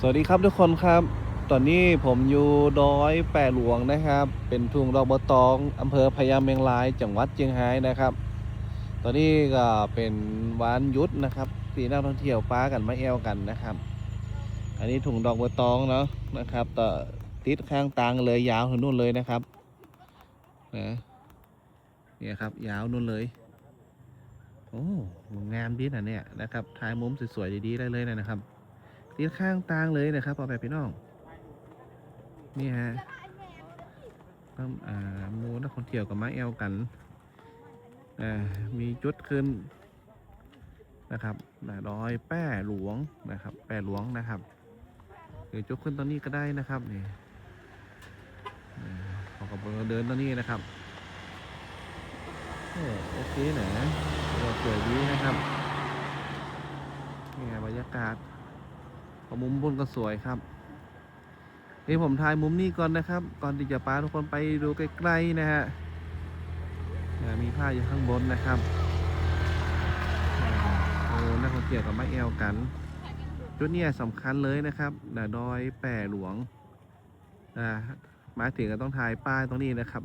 สวัสดีครับทุกคนครับ ตอนนี้ผมอยู่ดอยแปะหลวงนะครับ เป็นทุ่งดอกบัวตองอำเภอพญาเมงรายจังหวัดเชียงรายนะครับ ตอนนี้ก็เป็นวันหยุดนะครับปีนักท่องเที่ยวป้ากันมาแอวกันนะครับ อันนี้ถุงดอกบัวตองเนาะนะครับต่อติดข้างตางเลยยาวถึงนู่นเลยนะครับนะเนี่ยครับ ยาวนู่นเลยโอ้งามดีนะเนี่ยนะครับถ่ายมุมสวยๆดีๆได้เลยนะครับ ติดข้างตางเลยนะครับเอาแบบพี่น้อง นี่ฮะต้องอ่ามูนักท่องเที่ยวกับมาแอลกันอ่ามีจุดขึ้นนะครับนะดอยแป้หลวงนะครับ แป้หลวงนะครับหรือจุดขึ้นตอนนี้ก็ได้นะครับนี่อ่าเขาก็เดินตอนนี้นะครับโอ้โอเคนะสวยดีนะครับนี่ไงบรรยากาศ พอมุมบนก็สวยครับเดี๋ยวผมถ่ายมุมนี้ก่อนนะครับ ก่อนที่จะพาทุกคนไปดูใกล้ๆนะฮะมีผ้าอยู่ข้างบนนะครับโอ้นักท่องเที่ยวกับไม้แอลกัน จุดนี้สำคัญเลยนะครับดาดอยแป่หลวงอ่ามาถึงก็ต้องถ่ายป้ายตรงนี้นะครับ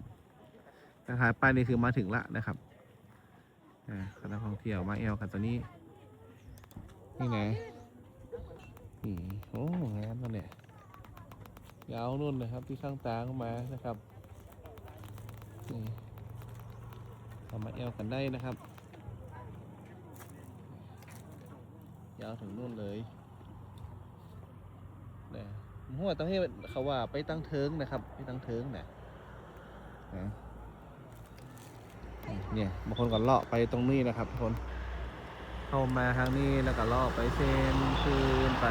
ถ่ายป้ายนี่คือมาถึงละนะครับอ่านักท่องเที่ยวมาแอลกันตัวนี้ นี่ไง นี่โอ้งามแล้วเนี่ยยาวนุ่นนะครับ ที่ข้างตาเข้ามานะครับนี่ทำมาเอวกันได้นะครับ ยาวถึงนู่นเลยเนี่ยหัวต้องให้เขาว่าไปตั้งเทิงนะครับ ไปตั้งเทิงนะนะเนี่ยบางคนก็เลาะไปตรงนี้นะครับทุกคน เข้ามาทางนี้แล้วก็ลอกไปเส้นคืนไป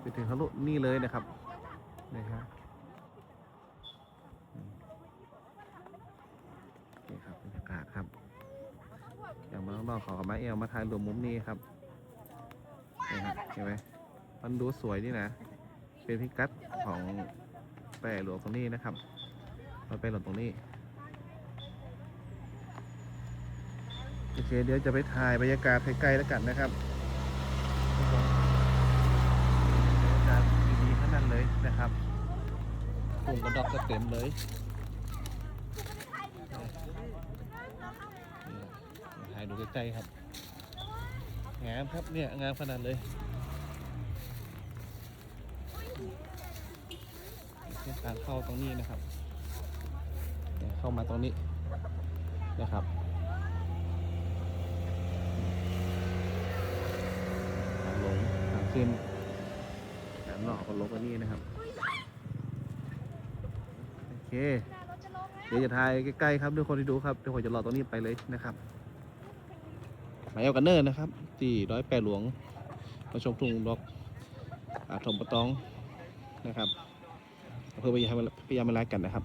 ไปถึงทะลุนี่เลยนะครับนี่ครับอืมนี่ครับบรรยากาศครับอย่างมาข้างนอกเขากับมาเอลมาถ่ายรวมมุมนี้ครับนี่ครับเห็นไหมมันดูสวยนี่นะ เป็นพิกัดของแปรหลวงตรงนี้นะครับเราไปหลงตรงนี้ โอเค เดี๋ยวจะไปถ่ายบรรยากาศใกล้ๆแล้วกันนะครับบรรยากาศดีๆทั้งนั้นเลยนะครับกลุ่มกระดอกก็เต็มเลยถ่ายดูใกล้ๆครับ งามครับเนี่ยงามขนาดเลยเส้นทางเข้าตรงนี้นะครับ เข้ามาตรงนี้นะครับ ทางลงทาง ขึ้นทางนอกก็ลงกันนี่นะครับ โอเค เดี๋ยวจะถ่ายใกล้ๆครับด้วยคนที่ดูครับเดี๋ยวผมจะรอตรงนี้ไปเลยนะครับมาเอลกันเนอร์นะครับที่ร้อยแปดหลวงมาชมทุ่งดอกอาถมปะตองนะครับอำเพื่อพยายามพยายามมาลายกันนะครับ